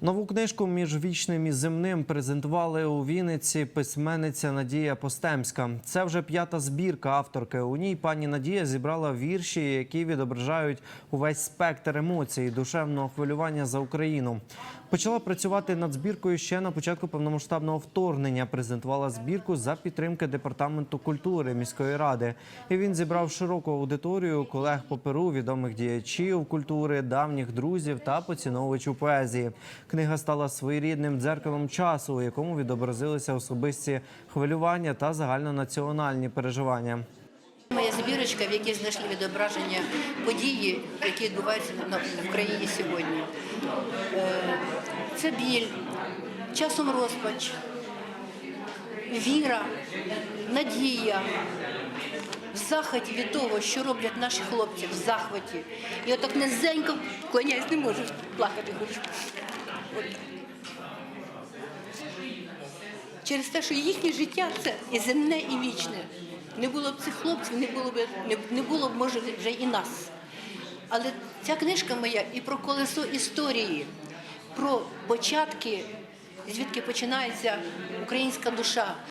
Нову книжку між вічним і земним презентували у Вінниці письменниця Надія Постемська. Це вже п'ята збірка авторки. У ній пані Надія зібрала вірші, які відображають увесь спектр емоцій, душевного хвилювання за Україну. Почала працювати над збіркою ще на початку повномасштабного вторгнення. Презентувала збірку за підтримки департаменту культури міської ради. І він зібрав широку аудиторію колег по Перу, відомих діячів культури, давніх друзів та поціновувачів поезії. Книга стала своєрідним дзеркалом часу, у якому відобразилися особисті хвилювання та загальнонаціональні переживання. Моя збірочка, в якій знайшли відображення події, які відбуваються в Україні сьогодні. Це біль, часом розпач, віра, надія, в захваті від того, що роблять наші хлопці, в захваті. І отак низенько клоняюсь, не можу плакати хочу. Через те, що їхнє життя це і земне, і вічне. Не було б цих хлопців, не було б не, було б може вже і нас. Але ця книжка моя і про колесо історії, початки, звідки починається українська душа,